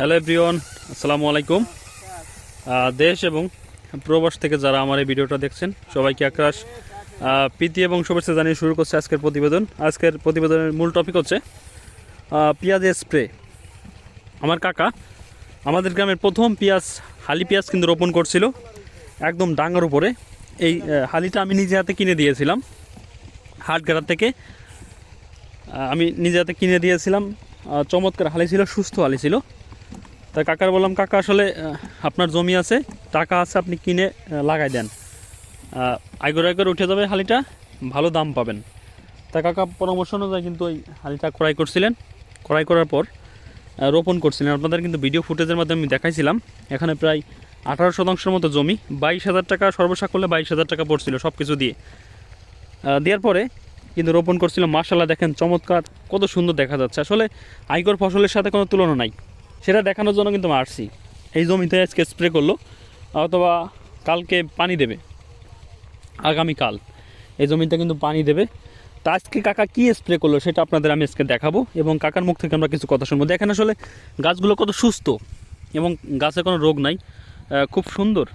Hello everyone, আসসালামু আলাইকুম। দেশ এবং প্রবাস থেকে যারা আমার এই ভিডিওটা দেখছেন, সবাইকে আকাশ প্রীতি এবং শুভেচ্ছা জানিয়ে শুরু করছে আজকের প্রতিবেদন। আজকের প্রতিবেদনের মূল টপিক হচ্ছে পেঁয়াজের স্প্রে আমার কাকা আমাদের গ্রামের প্রথম পেঁয়াজ, হালি পেঁয়াজ কিন্তু রোপণ করছিল, একদম ডাঙার উপরে। এই হালিটা আমি নিজে হাতে কিনে দিয়েছিলাম, হাটগাড়া থেকে। আমি নিজে হাতে কিনে দিয়েছিলাম চমৎকার হালি ছিল, সুস্থ হালি ছিল। তা কাকার বললাম কাকা আসলে আপনার জমি আছে টাকা আছে আপনি কিনে লাগাই দেন। আহ, আইগর আইগর উঠে যাবে হালিটা ভালো দাম পাবেন। তা কাকা পরামর্শ অনুযায়ী কিন্তু ওই হালিটা ক্রয় করছিলেন। ক্রয় করার পর রোপণ করছিলেন। আপনাদের কিন্তু ভিডিও ফুটেজের মাধ্যমে আমি দেখাইছিলাম। এখানে প্রায় আঠারো শতাংশের মতো জমি বাইশ হাজার টাকা সর্বশা করলে বাইশ হাজার টাকা পড়ছিল সব কিছু দিয়ে দেওয়ার পরে কিন্তু রোপণ করছিল। মার্শাল্লাহ দেখেন চমৎকার কত সুন্দর দেখা যাচ্ছে। আসলে আইকর ফসলের সাথে কোনো তুলনা নাই। সেটা দেখানোর জন্য কিন্তু আসছি। এই জমিতে আজকে স্প্রে করল, অথবা কালকে পানি দেবে আগামীকাল এই জমিতে কিন্তু পানি দেবে। তা আজকে কাকা কী স্প্রে করল সেটা আপনাদের আমি আজকে দেখাবো, এবং কাকার মুখ থেকে আমরা কিছু কথা শুনব। দেখেন আসলে গাছগুলো কত সুস্থ, এবং গাছে কোনো রোগ নাই খুব সুন্দর।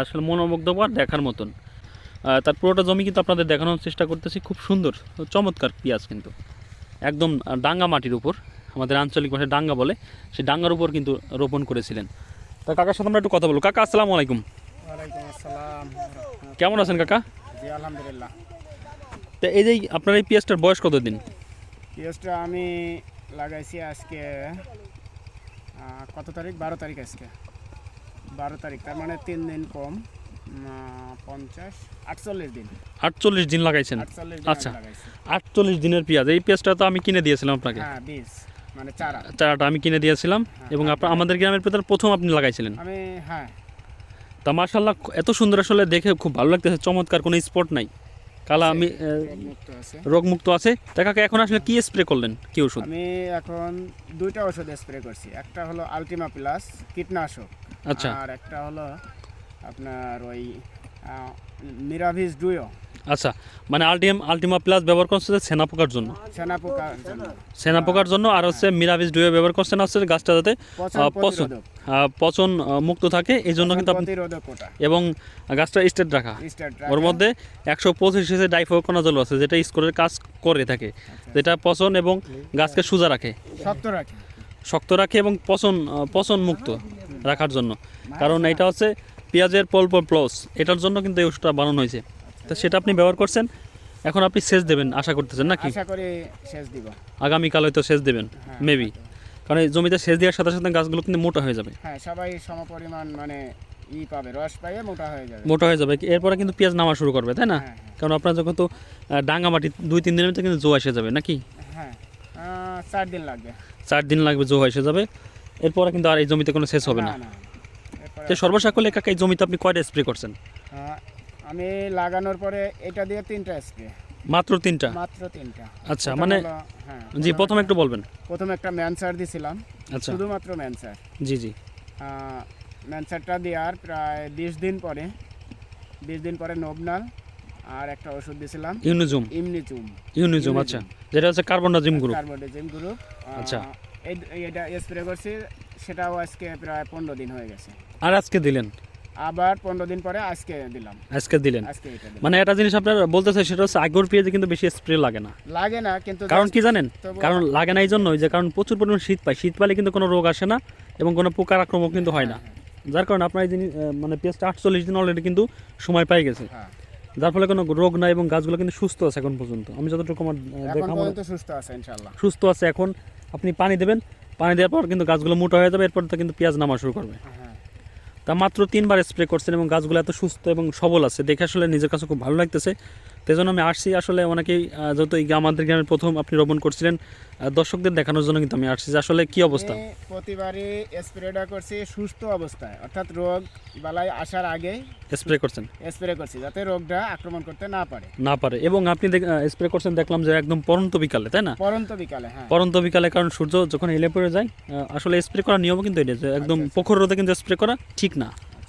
আসলে মনোমুগ্ধকর দেখার মতন। তার পুরোটা জমি কিন্তু আপনাদের দেখানোর চেষ্টা করতেছি, খুব সুন্দর, চমৎকার পেঁয়াজ কিন্তু। একদম ডাঙ্গা মাটির উপর। আমাদের আঞ্চলিক ভাষায় ডাঙ্গা বলে সেই ডাঙ্গার উপর কিন্তু রোপণ করেছিলেন। তা কাকার সাথে আমরা একটু কথা বলব। কাকা আসসালামু আলাইকুম। কেমন আছেন কাকা? আলহামদুলিল্লাহ। তা এই যে আপনার এই পেঁয়াজটার বয়স কতদিন? পেঁয়াজটা আমি লাগাইছি আজকে কত তারিখ? বারো তারিখ আজকে। বারো তারিখ তার মানে তিন দিন কম পঞ্চাশ আটচল্লিশ দিন। আটচল্লিশ দিন লাগাইছেন? আচ্ছা। আটচল্লিশ দিনের পেঁয়াজ। এই পেঁয়াজটা তো আমি কিনে দিয়েছিলাম আপনাকে। হ্যাঁ বীজ। মানে চারা। চারাটা আমি কিনে দিয়েছিলাম এবং আপনার আমাদের গ্রামের পেতার প্রথম আপনি লাগাইছিলেন। আমি হ্যাঁ। তা মার্শাল্লাহ এত সুন্দর আসলে দেখে খুব ভালো লাগতেছে চমৎকার কোনো স্পট নাই। কালা আমি আহ, মুক্ত আছে। রোগমুক্ত আছে। কাকা এখন আসলে কি স্প্রে করলেন? কি ওষুধ? আমি এখন দুইটা ওষুধ স্প্রে করছি। একটা হলো আলটিমা প্লাস কীটনাশক। আচ্ছা। আর একটা হলো আপনার ওই আহ, নিরাভিস ডুয়ো আচ্ছা মানে আলটিম আলটিমা প্লাস ব্যবহার করছে যে সেনা পোকার জন্য? সেনা পোকার জন্য। সেনা পোকার জন্য আর হচ্ছে মিরাবিস ডুয়ে ব্যবহার করছেন হচ্ছে গাছটা যাতে পচন পচন মুক্ত থাকে এই জন্য কিন্তু এবং গাছটা স্টেট রাখা। ওর মধ্যে একশো পঁচিশ এসে ডাইফোকোনাজল আছে যেটা স্কোরের কাজ করে থাকে যেটা পচন এবং গাছকে সোজা রাখে। শক্ত রাখে। শক্ত রাখে এবং পচন পচন মুক্ত রাখার জন্য। কারণ এটা হচ্ছে পেঁয়াজের পল্প প্লস এটার জন্য কিন্তু এই ওষুধটা বানানো হয়েছে। তো সেটা আপনি ব্যবহার করছেন এখন আপনি সেচ দেবেন আশা করতেছেন নাকি? আশা করি শেষ দিব। আগামীকাল হয়তো সেচ দেবেন হ্যাঁ, মেবি কারণ এই জমিতে সেচ দেওয়ার সাথে সাথে গাছগুলো কিন্তু মোটা হয়ে যাবে। হ্যাঁ সবাই সমপরিমাণ মানে ই পাবে রস পাইয়ে মোটা হয়ে যাবে। মোটা হয়ে যাবে এরপরে কিন্তু পেঁয়াজ নামা শুরু করবে তাই না? হ্যাঁ হ্যাঁ, কারণ আপনার যখন তো ডাঙ্গা মাটি দুই তিন দিনের মধ্যে কিন্তু জো এসে যাবে নাকি? হ্যাঁ চার দিন লাগবে। চার দিন লাগবে জো এসে যাবে এরপরে কিন্তু আর এই জমিতে কোনো সেচ হবে না। তো সর্বসাকলে কাকা এই জমিতে আপনি কয়টা স্প্রে করছেন? আমি লাগানোর পরে এটা দিয়ে তিনটা স্প্রে মাত্র তিনটা? মাত্র তিনটা। আচ্ছা মানে হ্যাঁ জি প্রথমে একটু বলবেন। প্রথম একটা ম্যানসার দিছিলাম আচ্ছা। শুধুমাত্র ম্যানসার জি জি। ম্যানসারটা দেওয়ার প্রায় বিশ দিন পরে বিশ দিন পরে নবনাল আর একটা ওষুধ দিয়েছিলাম ইউনিজুম। ইমনিচুম ইউনিজুম আচ্ছা। যেটা হচ্ছে কার্বনডাজিম গ্রুপ কার্বোডিজিম গ্রুপ আচ্ছা। এটা স্প্রে করছি সেটাও আজকে প্রায় পনেরো দিন হয়ে গেছে। আর আজকে দিলেন? আবার পনেরো দিন পরে আজকে দিলাম। আজকে দিলেন? মানে একটা জিনিস আপনার বলতে চাই সেটা হচ্ছে আগর পেঁয়াজে কিন্তু বেশি স্প্রে লাগে না। লাগে না কিন্তু কারণ কি জানেন? কারণ লাগে না এই জন্যই যে কারণ প্রচুর পরিমাণ শীত পায়। শীত পেলে কিন্তু কোনো রোগ আসে না এবং কোনো পোকার আক্রমণ কিন্তু হয় না। যার কারণে আপনার এই জিনিস মানে পেঁয়াজটা আটচল্লিশ দিন অলরেডি কিন্তু সময় পাই গেছে। হ্যাঁ। যার ফলে কোনো রোগ নাই এবং গাছগুলো কিন্তু সুস্থ আছে এখন পর্যন্ত। আমি যতটুকু আমার সুস্থ আছে সুস্থ আছে এখন। আপনি পানি দেবেন, পানি দেওয়ার পর কিন্তু গাছগুলো মোটা হয়ে যাবে, এরপর তো কিন্তু পেঁয়াজ নামা শুরু করবে। তা মাত্র তিনবার স্প্রে করছেন এবং গাছগুলো এত সুস্থ এবং সবল আছে, দেখে আসলে নিজের কাছে খুব ভালো লাগতেছে। তো জন্য আমি আসছি। আসলে অনেকেই যেহেতু এই আমাদের গ্রামের প্রথম আপনি রোপণ করছিলেন দর্শকদের দেখানোর জন্য কিন্তু আমি আসছি আসলে কি অবস্থা? প্রতিবারই স্প্রেটা করছি সুস্থ অবস্থায় অর্থাৎ রোগ বালাই আসার আগেই স্প্রে করছেন? স্প্রে করছি যাতে রোগটা আক্রমণ করতে না পারে। না পারে। এবং আপনি স্প্রে করছেন দেখলাম যে একদম পরন্ত বিকালে তাই না? পরন্ত বিকালে হ্যাঁ। পরন্ত বিকালে কারণ সূর্য যখন হেলে পড়ে যায় আসলে স্প্রে করার নিয়ম কিন্তু এটা যে একদম আচ্ছা, আচ্ছা। প্রখর রোদে কিন্তু স্প্রে করা ঠিক না।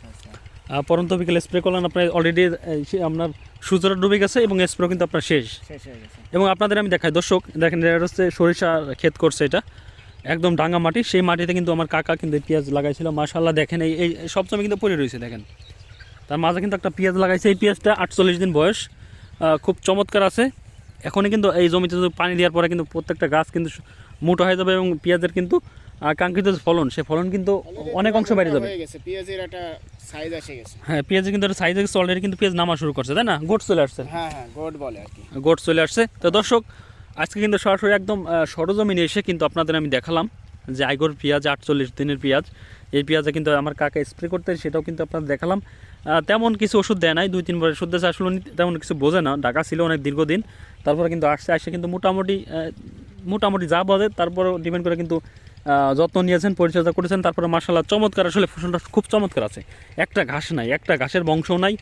আচ্ছা পরন্ত বিকালে স্প্রে করলেন আপনার অলরেডি আপনার সূর্যটা ডুবে গেছে এবং স্প্রে কিন্তু আপনার শেষ। এবং আপনাদের আমি দেখাই দর্শক দেখেন এটা হচ্ছে সরিষা ক্ষেত করছে এটা। একদম ডাঙ্গা মাটি সেই মাটিতে কিন্তু আমার কাকা কিন্তু এই পেঁয়াজ লাগাইছিল। মাশাল্লাহ দেখেন এই এই সব জমি কিন্তু পড়ে রয়েছে দেখেন। তার মাঝে কিন্তু একটা পেঁয়াজ লাগাইছে এই পেঁয়াজটা আটচল্লিশ দিন বয়স খুব চমৎকার আছে। এখনই কিন্তু এই জমিতে পানি দেওয়ার পরে কিন্তু প্রত্যেকটা গাছ কিন্তু মোটা হয়ে যাবে এবং পেঁয়াজের কিন্তু কাঙ্ক্ষিত ফলন সে ফলন কিন্তু অনেক অংশ বেড়ে যাবে। পেঁয়াজের একটা সাইজ এসে গেছে। হ্যাঁ পেঁয়াজের কিন্তু একটা সাইজ হচ্ছে অলরেডি কিন্তু পেঁয়াজ নামা শুরু করছে তাই না? গোট চলে আসছে। হ্যাঁ হ্যাঁ গোড বলে আর কি। গোট চলে আসছে। তো দর্শক আজকে কিন্তু সরাসরি একদম সরজমিনে এসে কিন্তু আপনাদের আমি দেখালাম যে আইগোর পেঁয়াজ আটচল্লিশ দিনের পেঁয়াজ। এই পেঁয়াজে কিন্তু আমার কাকা স্প্রে করতে সেটাও কিন্তু আপনাদের দেখালাম। তেমন কিছু ওষুধ দেয় নাই দুই তিনবার ওষুধ দিয়েছে আসলে তেমন কিছু বোঝে না। ঢাকা ছিল অনেক দীর্ঘদিন। তারপরে কিন্তু আসছে আসে কিন্তু মোটামুটি মোটামুটি যা বলে তারপরে ডিপেন্ড করে কিন্তু যত্ন নিয়েছেন পরিচর্যা করেছেন। তারপরে মার্শাল্লাহ চমৎকার আসলে ফসলটা খুব চমৎকার আছে। একটা ঘাস নাই একটা ঘাসের বংশও নাই।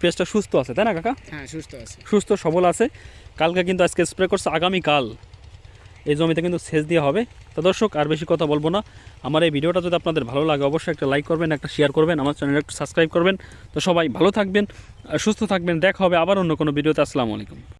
পেঁয়াজটা সুস্থ আছে তাই না কাকা? হ্যাঁ সুস্থ আছে। সুস্থ সবল আছে। কালকে কিন্তু আজকে স্প্রে করছে আগামীকাল। এই জমিতে কিন্তু সেচ দেওয়া হবে। তো দর্শক আর বেশি কথা বলব না। আমার এই ভিডিওটা যদি আপনাদের ভালো লাগে অবশ্যই একটা লাইক করবেন একটা শেয়ার করবেন আমার চ্যানেল একটু সাবস্ক্রাইব করবেন। তো সবাই ভালো থাকবেন সুস্থ থাকবেন। দেখা হবে আবার অন্য কোনো ভিডিওতে। আসসালামু আলাইকুম।